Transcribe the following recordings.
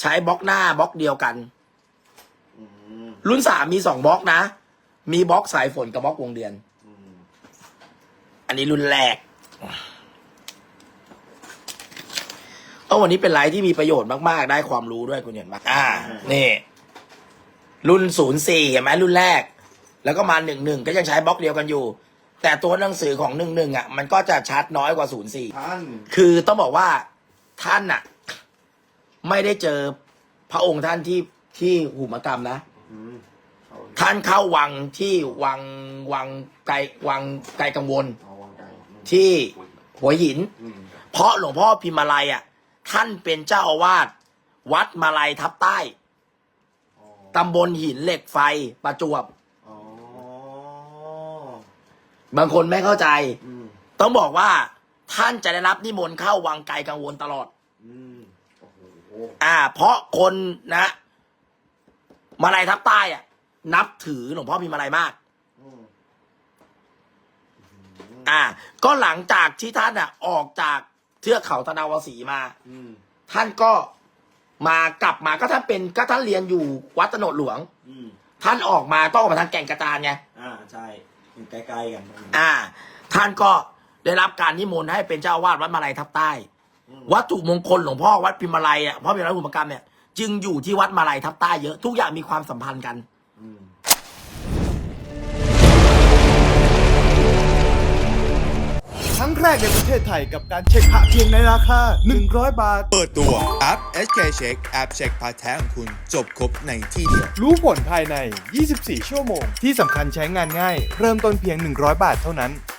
ใช้บล็อกหน้าบล็อกเดียวกัน อืมรุ่นสามมีสองบล็อกนะ มีบล็อกสายฝนกับบล็อกวงเดือน อืมอันนี้รุ่นแรกเออวันนี้เป็นไลฟ์ที่มีประโยชน์มาก ๆ ได้ความรู้ด้วยคุณเห็นไหมอ่า นี่ รุ่นศูนย์สี่เห็นไหมรุ่นแรก แล้วก็มาหนึ่งหนึ่งก็ยังใช้บล็อกเดียวกันอยู่ แต่ตัวหนังสือของหนึ่งหนึ่งอะ มันก็จะชัดน้อยกว่าศูนย์สี่ ท่าน คือต้องบอกว่าท่านน่ะ ไม่ได้เจอพระองค์ท่านที่ที่หุมกรรมนะ อืมเอาท่านเข้าวังที่วังวังไกลวังไกลกังวลเอาวางใจอืมที่หัวหิน อืมเพราะหลวงพ่อพิมมาลัยอะ ท่านเป็นเจ้าอาวาสวัดมาลัยทับใต้อ๋อตำบลหินเหล็กไฟประจวบ อ๋อบางคนไม่เข้าใจ อืมต้องบอกว่าท่านจะได้รับนิมนต์เข้าวังไกลกังวลตลอด อืมโอ้โหอ่า เพราะคนนะมาลัยทับใต้อะ นับถือหลวงพ่อพิมมาลัยมากอืมอ่า ก็หลังจากที่ท่านอะ ออกจากเทือกเขาตะนาวสีมาอืมท่านก็มากลับมาก็ท่านเป็นก็ท่านเรียนอยู่วัดตโนดหลวงอืมท่านออกมาต้องออกมาทางแก่งกระจานไง อ่าใช่อยู่ใกล้ๆกันอืมอ่า ท่านก็ได้รับการนิมนต์ให้เป็นเจ้าอาวาสวัดมาลัยทับใต้อืม วัตถุมงคลหลวงพ่อวัดพิมมาลัยอะพ่อพิมมาลัยหุมกรรมเนี่ยจึงอยู่ที่วัดมาลัยทับใต้เยอะทุกอย่างมีความสัมพันธ์กันอืมครั้งแรกในประเทศไทยกับการเช็คพระเพียงในราคา 100 บาท เปิดตัวแอป SK Check แอปเช็คพาร์ทแท้ของคุณ จบครบในที่เดียว รู้ผลภายใน 24 ชั่วโมง ที่สำคัญใช้งานง่าย เริ่มต้นเพียง 100 บาทเท่านั้น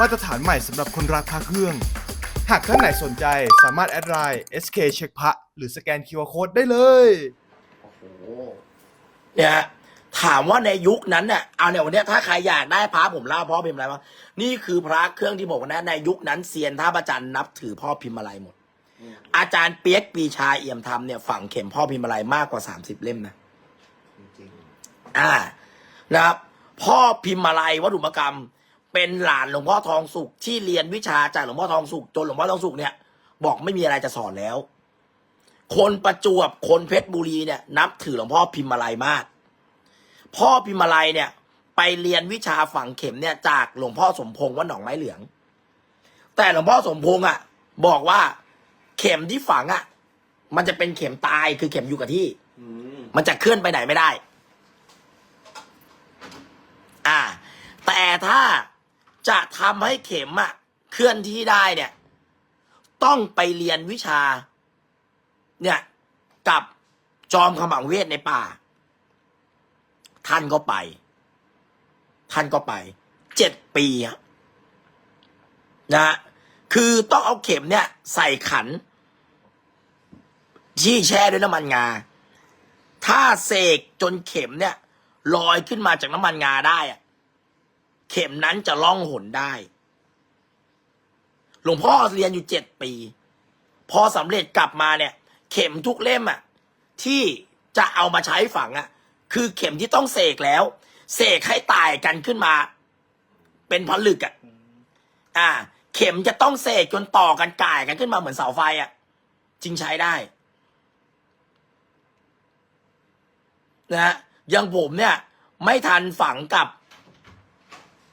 มาตรฐานใหม่สำหรับคนรักพระเครื่อง หากท่านไหนสนใจสามารถแอดไลน์ SK เช็คพระหรือสแกน QR Code ได้เลยโอ้โหเนี่ยฮะถามว่าในยุคนั้นเนี่ยเอาเนี่ยวันเนี้ยถ้าใครอยากได้พระผมเล่าพ่อพิมพ์อะไรวะนี่คือพระเครื่องที่บอกว่านะในยุคนั้นเซียนท่าประจันทร์นับถือพ่อพิมพ์อะไรหมดอืมอาจารย์เปียกปีชาเอี่ยมธรรมเนี่ยฝังเข็มพ่อพิมพ์อะไรมากกว่าสามสิบเล่มนะจริงอ่านะครับ พ่อพิมพ์อะไรวัตถุมกรรม เป็นหลานหลวงพ่อทองสุขที่เรียนวิชาจากหลวงพ่อทองสุขจนหลวงพ่อทองสุขเนี่ย บอกไม่มีอะไรจะสอนแล้ว คนประจวบคนเพชรบุรีเนี่ย นับถือหลวงพ่อพิมพ์อะไรมาก พ่อพิมพ์อะไรเนี่ย ไปเรียนวิชาฝังเข็มเนี่ยจากหลวงพ่อสมพงษ์วัดหนองไม้เหลือง แต่หลวงพ่อสมพงษ์อะ บอกว่าเข็มที่ฝังอะ มันจะเป็นเข็มตายคือเข็มอยู่กับที่อมันจะเคลื่อนไปไหนไม่ได้ อ่า แต่ถ้า จะทำให้เข็มอะเคลื่อนที่ได้เนี่ย ต้องไปเรียนวิชา เนี่ยกับจอมขมังเวทในป่า ท่านก็ไป ท่านก็ไป เจ็ดปีอะนะฮะคือต้องเอาเข็มเนี่ย ใส่ขัน ที่แช่ด้วยน้ำมันงา ถ้าเสกจนเข็มเนี่ยลอยขึ้นมาจากน้ำมันงาได้อะ เข็มนั้นจะล่องหนได้ หลวงพ่อเรียนอยู่เจ็ดปี พอสำเร็จกลับมาเนี่ย เข็มทุกเล่มอะที่จะเอามาใช้ฝังอะคือเข็มที่ต้องเสกแล้ว เสกให้ตายกันขึ้นมา เป็นผลึกอะอ่า เข็มจะต้องเสกจนต่อกันก่ายกันขึ้นมาเหมือนเสาไฟอะจึงใช้ได้นะอยังผมเนี่ย ไม่ทันฝังกับ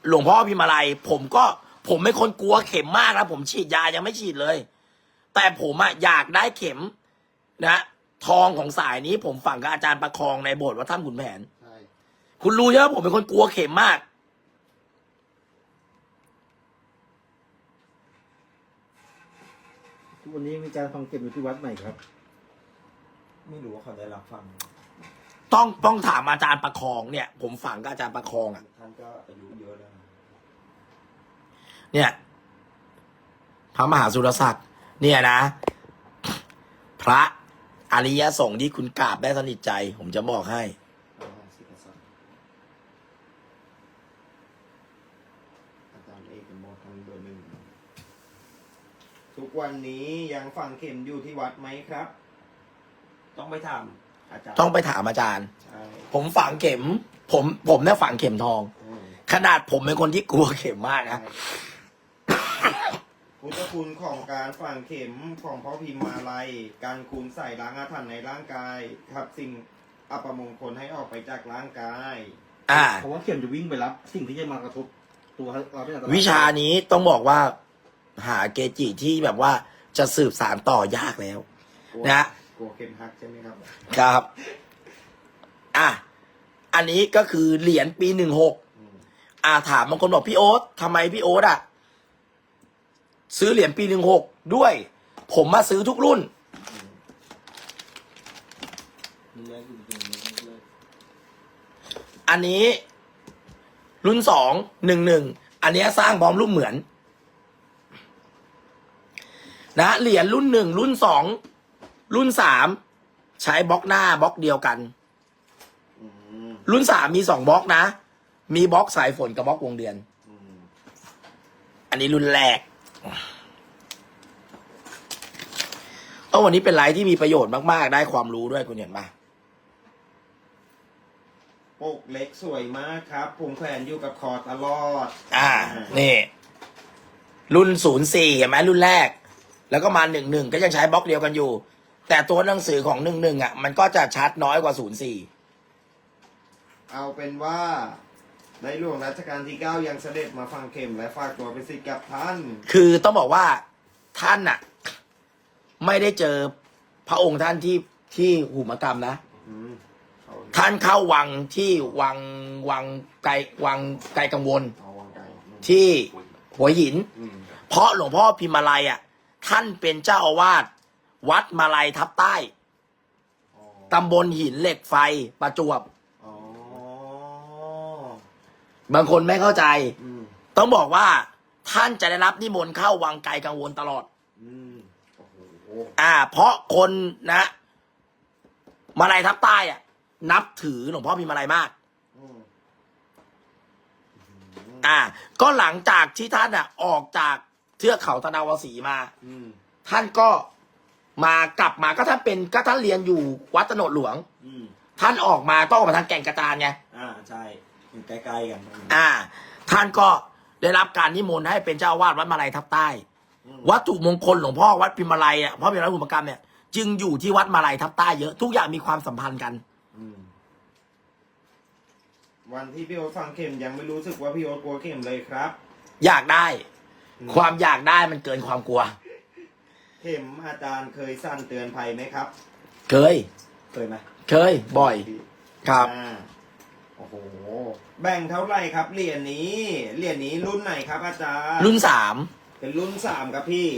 หลวงพ่อพิมพ์อะไร ผมก็ผมเป็นคนกลัวเข็มมากนะผมฉีดยายังไม่ฉีดเลย แต่ผมอะอยากได้เข็มนะทองของสายนี้ผมฝังกับอาจารย์ประคองในโบสถ์วัดถ้ำขุนแผน ใช่คุณรู้ใช่ไหมผมเป็นคนกลัวเข็มมาก ทุกวันนี้มีการฟังเก็บอยู่ที่วัดใหม่ครับ ไม่รู้ว่าเขาได้รับฟัง ต้องต้องถามอาจารย์ประคองเนี่ย ผมฝังกับอาจารย์ประคองอะ ท่านก็อายุเยอะแล้วนะ เนี่ยพระมหาสุรศักดิ์เนี่ยนะ พระอริยสงฆ์ที่คุณกราบได้สนิทใจ ผมจะบอกให้อ่าสิกษัตริย์อาจารย์เอกเป็นโมทันเบอร์หนึ่งทุกวันนี้ยังฝังเข็มอยู่ที่วัดไหมครับ ต้องไปถามอาจารย์ต้องไปถามอาจารย์ ใช่ผมฝังเข็ม ผมผมเนี่ยฝังเข็มทอง อืมขนาดผมเป็นคนที่กลัวเข็มมากนะ พุทธคุณของการฝังเข็มของพ่อพิมมาลัย การคูณใส่ล้างอาถรรพ์ในร่างกายครับสิ่งอัปมงคลให้ออกไปจากร่างกาย อ่า เพราะว่าเข็มจะวิ่งไปรับ สิ่งที่จะมากระทบตัวเราไม่อันตรายวิชานี้ต้องบอกว่าหาเกจิที่แบบว่าจะสืบสารต่อยากแล้ว กลัวนะ กลัวเข็มหักใช่ไหมครับ ครับ อะ อันนี้ก็คือเหรียญปีหนึ่งหก อืม อ่าถามบางคนบอกพี่โอ๊ตทำไมพี่โอ๊ตอะ ซื้อเหรียญปีหนึ่งหกด้วย ผมมาซื้อทุกรุ่น อันนี้ รุ่นสองหนึ่งหนึ่งอันนี้สร้างพร้อมรูปเหมือน นะเหรียญรุ่นหนึ่งรุ่นสองรุ่นสามใช้บล็อกหน้าบล็อกเดียวกัน รุ่นสามมีสองบล็อกนะ มีบล็อกสายฝนกับบล็อกวงเดือน อันนี้รุ่นแรก เออวันนี้เป็นไลฟ์ที่มีประโยชน์มาก ๆ ได้ความรู้ด้วยคุณเห็นปะปกเล็กสวยมากครับ ผมแขวนอยู่กับคอตลอด อ่า นี่ รุ่นศูนย์สี่เห็นไหมรุ่นแรก แล้วก็มาหนึ่งหนึ่งก็ยังใช้บล็อกเดียวกันอยู่ แต่ตัวหนังสือของหนึ่งหนึ่งอะ มันก็จะชัดน้อยกว่าศูนย์สี่เอาเป็นว่า ในหลวงรัชกาลที่เก้ายังเสด็จมาฟังเข็มและฝากตัวเป็นศิษย์กับท่าน คือต้องบอกว่าท่านน่ะ ไม่ได้เจอพระองค์ท่านที่ที่หุมกรรมนะ อืมเอาท่านเข้าวังที่วังวังไกลวังไกลกังวลเอาวางไกลอืมที่หัวหิน อืมเพราะหลวงพ่อพิมมาลัยอะ ท่านเป็นเจ้าอาวาสวัดมาลัยทับใต้ อ๋อตำบลหินเหล็กไฟประจวบอ๋อ บางคนไม่เข้าใจ อืมต้องบอกว่าท่านจะได้รับนิมนต์เข้าวังไกลกังวลตลอด อืมโอ้โหอ่า เพราะคนนะมาลัยทับใต้อะ นับถือหลวงพ่อพิมมาลัยมาก อืมอ่า ก็หลังจากที่ท่านอะ ออกจากเทือกเขาตะนาวสีมา อืมท่านก็มากลับมาก็ท่านเป็นก็ท่านเรียนอยู่วัดตโนดหลวง อืมท่านออกมาต้องออกมาทางแก่งกระจานไง อ่าใช่ อยู่ใกล้ๆกันอ่า ท่านก็ได้รับการนิมนต์ให้เป็นเจ้าอาวาสวัดมาลัยทับใต้อืมวัตถุมงคลหลวงพ่อวัดพิมมาลัยอะพ่อพิมมาลัยหุมกรรมเนี่ยจึงอยู่ที่วัดมาลัยทับใต้เยอะทุกอย่างมีความสัมพันธ์กัน อืมวันที่พี่โอ๊ตฟังเข็มยังไม่รู้สึกว่าพี่โอ๊ตกลัวเข็มเลยครับ อยากได้อืมความอยากได้มันเกินความกลัว เข็มอาจารย์เคยสั่นเตือนภัยไหมครับ เคย เคยไหมเคยบ่อย ครับ อ่า โอ้โห แบ่งเท่าไหร่ครับเหรียญนี้ เหรียญนี้รุ่นไหนครับอาจารย์ รุ่นสาม เป็นรุ่นสามครับพี่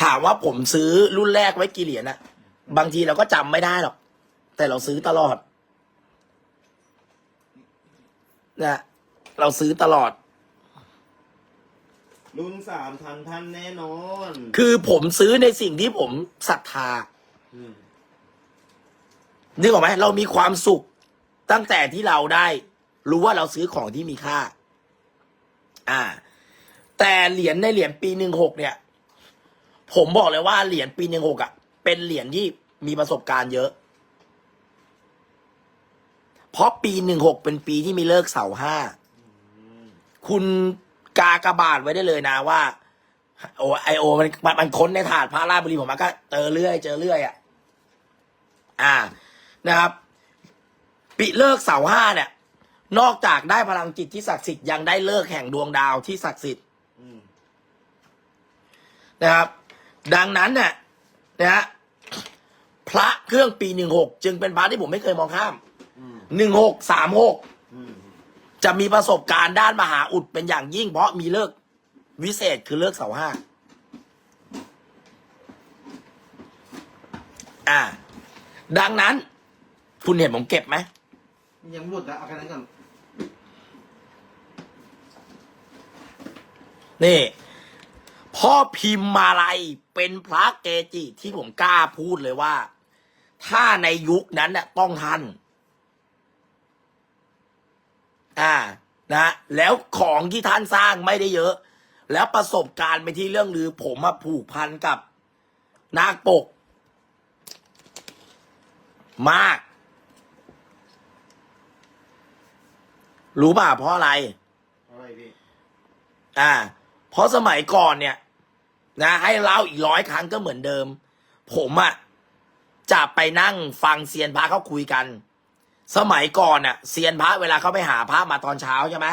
ถามว่าผมซื้อรุ่นแรกไว้กี่เหรียญอะบางทีเราก็จำไม่ได้หรอก แต่เราซื้อตลอดนะเราซื้อตลอด รุ่นสามทันท่านแน่นอน คือผมซื้อในสิ่งที่ผมศรัทธาม นึกออกไหมเรามีความสุขตั้งแต่ที่เราได้ รู้ว่าเราซื้อของที่มีค่า อ่า แต่เหรียญในเหรียญปีหนึ่งหกเนี่ย ผมบอกเลยว่าเหรียญปีหนึ่งหกอะ เป็นเหรียญที่มีประสบการณ์เยอะ เพราะปีหนึ่งหกเป็นปีที่มีเลิกเสาห้าคุณกากระบาดไว้ได้เลยนะว่า โอไอโอมันมันค้นในถาดพระราชบุรีผมมาก็เจอเรื่อย เจอเรื่อยอะ อ่า นะครับปีเลิกเสาห้าเนี่ย นอกจากได้พลังจิตที่ศักดิ์สิทธิ์ยังได้เลิกแห่งดวงดาวที่ศักดิ์สิทธิ์อืมนะครับ ดังนั้นเนี่ยนะฮะพระเครื่องปีหนึ่งหกจึงเป็นพระที่ผมไม่เคยมองข้ามอืมหนึ่งหกสามหกอืมจะมีประสบการณ์ด้านมหาอุดเป็นอย่างยิ่ง เพราะมีเลิกวิเศษคือเลิกเสาห้าอ่า ดังนั้น คุณเห็นผมเก็บไหมยังไม่หลุดนะเอาแค่นั้นก่อนนี่ พ่อพิมพ์มาลัยเปเป็นพระเกจิที่ผมกล้าพูดเลยว่า ถ้าในยุคนั้นเนี่ยต้องท่านอ่า นะ แล้วของที่ท่านสร้างไม่ได้เยอะ แล้วประสบการณ์ไปนที่เรื่องลือ ผมมาผูกพันกับ นาคปก มาก รู้ป่ะเพราะอะไร อะไรพี่ อ่า เพราะสมัยก่อนเนี่ย นะ ให้เล่าอีกร้อยครั้งก็เหมือนเดิม ผมอะจะไปนั่งฟังเซียนพระเขาคุยกัน สมัยก่อนอะเซียนพระเวลาเขาไปหาพระมาตอนเช้าใช่ไหม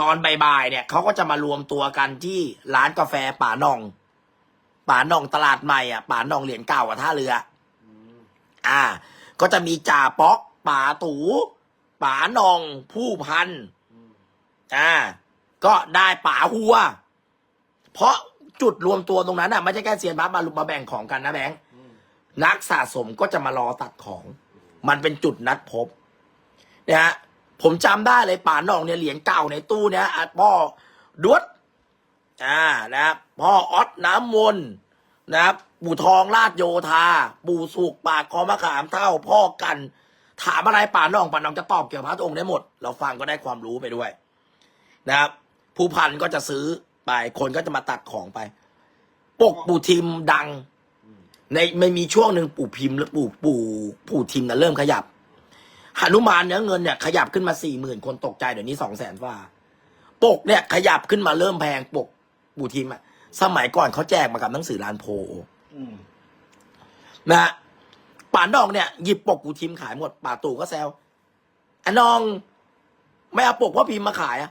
ตอนบ่ายๆเนี่ยเขาก็จะมารวมตัวกันที่ร้านกาแฟป่าหนอง ป่าหนองตลาดใหม่อะป่าหนองเหรียญเก่าอะท่าเรืออืมอ่า ก็จะมีจ่าป๊อกป่าตู ป่าหนองผู้พันอืมอ่า ก็ได้ป่าหัว เพราะจุดรวมตัวตรงนั้นอะไม่ใช่แค่เซียนพระมาลุมาแบ่งของกันนะแบงค์อืมนักสะสมก็จะมารอตัดของ มันเป็นจุดนัดพบเนี่ยฮะผมจำได้เลยป่าหนองเนี่ยเหรียญเก่าในตู้เนี่ยอะพ่อดวดอ่านะครับพ่อออสน้ำมนต์นะครับปู่ทองลาดโยธา ปู่สุกปากคอมะขามเท่า พ่อกัน ถามอะไรป่าหนองป่าหนองจะตอบเกี่ยวกับพระองค์ได้หมด เราฟังก็ได้ความรู้ไปด้วย นะครับ ผู้พันก็จะซื้อไป คนก็จะมาตัดของไป ปกปู่ทิมดัง ในไม่มีช่วงหนึ่งปู่พิมพ์และปู่ปู่ปู่ทิมนะเริ่มขยับหนุมานเนื้อเงินเนี่ยขยับขึ้นมาสี่หมื่นคนตกใจเดี๋ยวนี้สองแสนฟ้าปกเนี่ยขยับขึ้นมาเริ่มแพงปกปู่ทิมอะสมัยก่อนเขาแจกมากับหนังสือลานโพอืมนะฮะ ป่านองเนี่ยหยิบปกปู่ทิมขายหมดป่าตู่ก็แซวอะนองไม่เอาปกพ่อพิมพ์มาขายอะ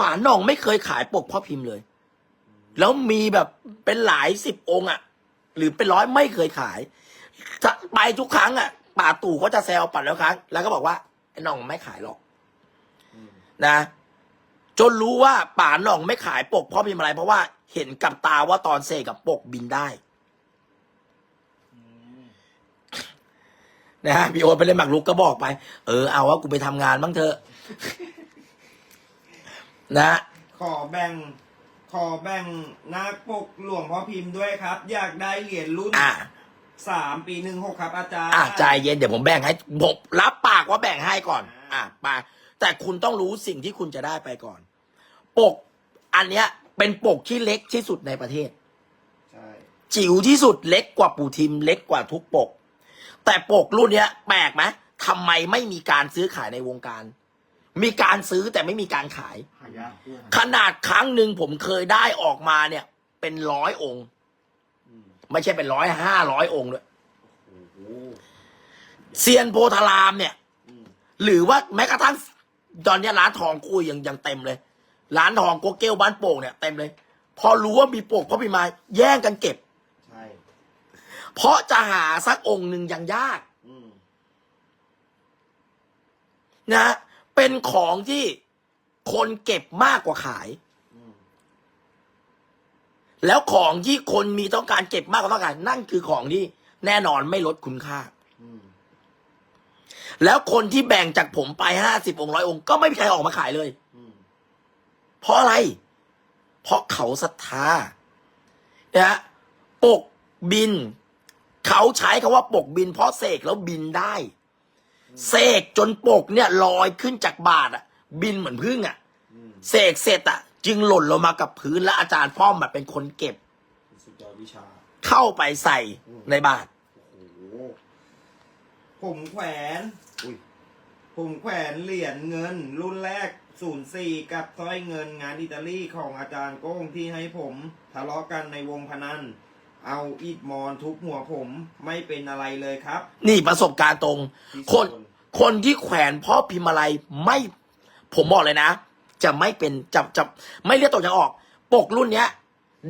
ป่านองไม่เคยขายปกพ่อพิมพ์เลย แล้วมีแบบเป็นหลายสิบองค์อะหรือเป็นร้อยไม่เคยขายจะไปทุกครั้งอะป่าตู่ก็จะแซวป่าแล้วครั้ง แล้วก็บอกว่าไอ้น้องไม่ขายหรอกนะ จนรู้ว่าป่าน่องไม่ขายปกเพราะพิมพ์อะไร เพราะว่าเห็นกับตาว่าตอนเสกกับปกบินได้ อืม นะฮะพี่โอ๊ตไปเล่นหมากรุกก็บอกไป เออเอาว่ากูไปทำงานบ้างเถอะ นะ ขอแบ่ง ขอแบ่งนาคปกหลวงพ่อพิมพ์ด้วยครับ อยากได้เหรียญรุ่นอะ สามปีหนึ่งหกครับอาจารย์ อะใจเย็นเดี๋ยวผมแบ่งให้ผมรับปากว่าแบ่งให้ก่อน อะไปแต่คุณต้องรู้สิ่งที่คุณจะได้ไปก่อน ปกอันเนี้ย เป็นปกที่เล็กที่สุดในประเทศ ใช่ จิ๋วที่สุดเล็กกว่าปู่ทิมเล็กกว่าทุกปก แต่ปกรุ่นเนี้ยแปลกไหมทำไมไม่มีการซื้อขายในวงการ มีการซื้อแต่ไม่มีการขาย หายากด้วยขนาดครั้งหนึ่งผมเคยได้ออกมาเนี่ย เป็นร้อยองค์อืมไม่ใช่เป็นร้อยห้าร้อยองค์ด้วยโอ้โหเซียนโพธารามเนี่ย อืมหรือว่าแม้กระทั่งตอนเนี้ยร้านทองกูยังยังเต็มเลย ร้านทองโกเกลบ้านโป่งเนี่ยเต็มเลย พอรู้ว่ามีปกเพราะพี่มาแย่งกันเก็บใช่ เพราะจะหาสักองค์หนึ่งยังยากอืมนะ เป็นของที่คนเก็บมากกว่าขายอืมแล้วของที่คนมีต้องการเก็บมากกว่าต้องการ นั่นคือของที่แน่นอนไม่ลดคุณค่าอืมแล้วคนที่แบ่งจากผมไปห้าสิบองค์ร้อยองค์ก็ไม่มีใครออกมาขายเลยอืมเพราะอะไร เพราะเขาศรัทธานะฮะปกบิน เขาใช้คาว่าปกบินเพราะเสกแล้วบินได้เสกจนปกเนี่ยลอยขึ้นจากบาทอะบินเหมือนพึ่งอะอืมเสกเสร็จอะจึงหล่นลงมากับพื้นและอาจารย์ป้อมอะเป็นคนเก็บ สุดยอดวิชา เข้าไปใส่ในบาทโอ้โหผมแขวนอุ้ยผมแขวนเหรียญเงิน รุ่นแรก04กับสร้อยเงินงานอิตาลีของอาจารย์โก้งที่ให้ผมทะเลาะกันในวงพนัน เอาอิดมอนทุบหัวผมไม่เป็นอะไรเลยครับ นี่ประสบการณ์ตรงที่คนโซคนที่แขวนพ่อพิมพ์อะไรไม่ ผมบอกเลยนะ จะไม่เป็นจะจะไม่เรียกตกจะออก ปกรุ่นเนี้ย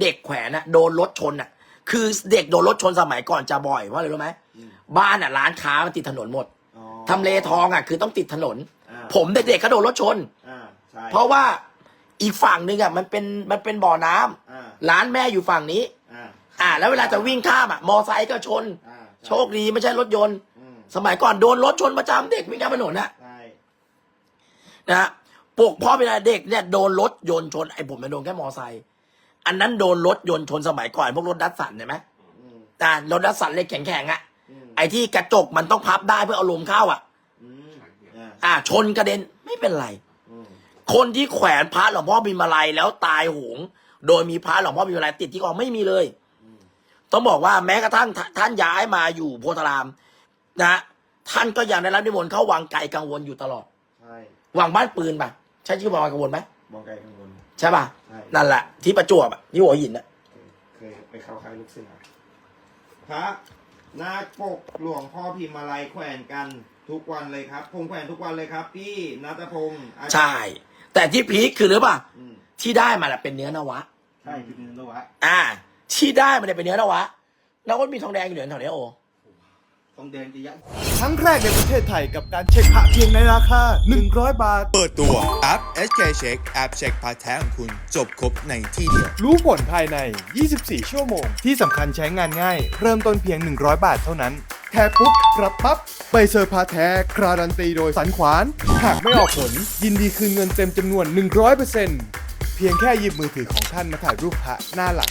เด็กแขวนอะโดนรถชนอะคือเด็กโดนรถชนสมัยก่อนจะบ่อยเพราะอะไรรู้ไหมอืม บ้านอะร้านค้ามันติดถนนหมดอ๋อทำเลทองอะคือต้องติดถนน อ่าผมเด็กๆก็โดนรถชน อ่าใช่เพราะว่าอีกฝั่งหนึ่งอะมันเป็นมันเป็นบ่อน้ำอ่าร้านแม่อยู่ฝั่งนี้ อ่าอ่า แล้วเวลาจะวิ่งข้ามอะมอไซค์ก็ชน อ่าโชคดีไม่ใช่รถยนต์ อืมสมัยก่อนโดนรถชนประจำเด็กวิ่งข้ามถนนอะใช่นะฮะปกพ่อเป็นอะไรเด็กเนี่ยโดนรถยนต์ชนไอ้ผมมันโดนแค่มอไซค์อันนั้นโดนรถยนต์ชนสมัยก่อนพวกรถดัสสันใช่ไหมอืมอ่ารถดัสสันเล็กแข็งๆอะอืมไอ้ที่กระจกมันต้องพับได้เพื่อเอาลมเข้าอะ อืมอ่าอ่า ชนกระเด็นไม่เป็นไร อืมคนที่แขวนพระหลวงพ่อบินมาลัยแล้วตายโหง โดยมีพระหลวงพ่อบินมาลัยติดที่คอไม่มีเลย ต้องบอกว่าแม้กระทั่งท่าท่านย้ายมาอยู่โพธาราม นะท่านก็ยังได้รับนิมนต์เข้าวังไกลกังวลอยู่ตลอดใช่วังบ้านปืนปะใช่ชื่อวังกังวลไหมบอกไกลกังวลใช่ปะใช่นั่นแหละที่ประจวบอะที่หัวหินอะเคยไปเข้าค่ายลูกเสือพระนาคปกหลวงพ่อพิมพ์อะไรแขวนกันทุกวันเลยครับผมแขวนทุกวันเลยครับ พี่นัทพงศ์อาจารย์ใช่ แต่ที่พีคคือหรือเปล่าอืมที่ได้มาแหละเป็นเนื้อนวะใช่คือเนื้อละวะอ่า ที่ได้มาเนี่ยเป็นเนื้อนวะ แล้วก็มีทองแดงอยู่แถวเนี้ยโอ ทองแดงจะยะครั้งแรกในประเทศไทยกับการเช็คพระเพียงในราคา 100 บาท เปิดตัวแอป SK Check แอปเช็คพาร์ทแท้ของคุณจบครบในที่เดียว รู้ผลภายใน 24 ชั่วโมง ที่สำคัญใช้งานง่าย เริ่มต้นเพียง 100 บาทเท่านั้น แค่ปุ๊บรับปั๊บใบเซอร์พาแท้คราดันตีโดยสันขวาน หากไม่ออกผล ยินดีคืนเงินเต็มจำนวน 100%เพียงแค่หยิบมือถือของท่านมาถ่ายรูปพระหน้าหลัง